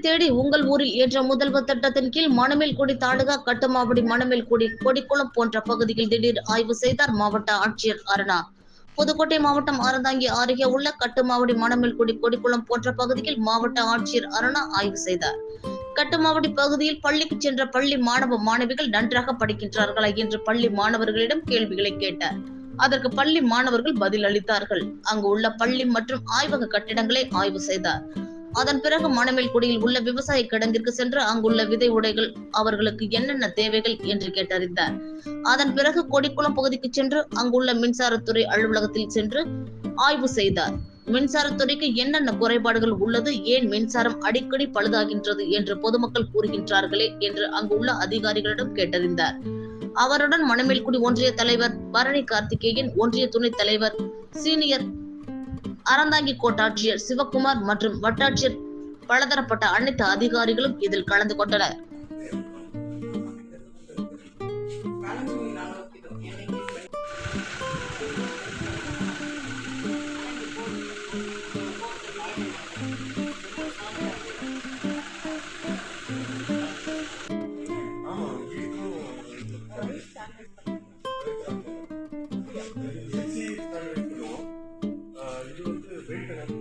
தேடி உங்கள் ஊரில் என்ற முதல்வர் திட்டத்தின் கீழ் மணமேல் மணமேல்குடி தாலுகா கட்டுமாவடி மணமேல்குடி கொடிக்குளம் போன்ற பகுதியில் திடீர் ஆய்வு செய்தார் மாவட்ட ஆட்சியர் அருணா. புதுக்கோட்டை மாவட்டம் அறந்தாங்கி அருகே உள்ள கட்டுமாவடி மணமேல்குடி கொடிக்குளம் போன்ற பகுதியில் மாவட்ட ஆட்சியர் அருணா ஆய்வு செய்தார். கட்டுமாவடி பகுதியில் பள்ளிக்கு சென்ற பள்ளி மாணவ மாணவிகள் நன்றாக படிக்கின்றார்களா என்று பள்ளி மாணவர்களிடம் கேள்விகளை கேட்டார். அதற்கு பள்ளி மாணவர்கள் பதில் அளித்தார்கள் அங்கு உள்ள பள்ளி மற்றும் ஆய்வக கட்டிடங்களை ஆய்வு செய்தார். அதன் பிறகு மணமேல்குடியில் உள்ள விவசாய கிடங்கிற்கு சென்று அங்குள்ள விதை உடைகள் அவர்களுக்கு என்னென்ன தேவைகள் என்று கேட்டறிந்தார். அதன் பிறகு கொடிக்குளம் பகுதிக்கு சென்று அங்குள்ள மின்சாரத்துறை அலுவலகத்தில் சென்று ஆய்வு செய்தார். மின்சாரத்துறைக்கு என்னென்ன குறைபாடுகள் உள்ளது? ஏன் மின்சாரம் அடிக்கடி பழுதாகின்றது என்று பொதுமக்கள் கூறுகின்றார்களே என்று அங்குள்ள அதிகாரிகளிடம் கேட்டறிந்தார். அவருடன் மணமேல்குடி ஒன்றிய தலைவர் பரணி கார்த்திகேயன் ஒன்றிய துணைத் தலைவர் சீனியர் அறந்தாங்கி கோட்டாட்சியர் சிவகுமார் மற்றும் வட்டாட்சியர் பலதரப்பட்ட அனைத்து அதிகாரிகளும் இதில் கலந்து கொண்டனர். S C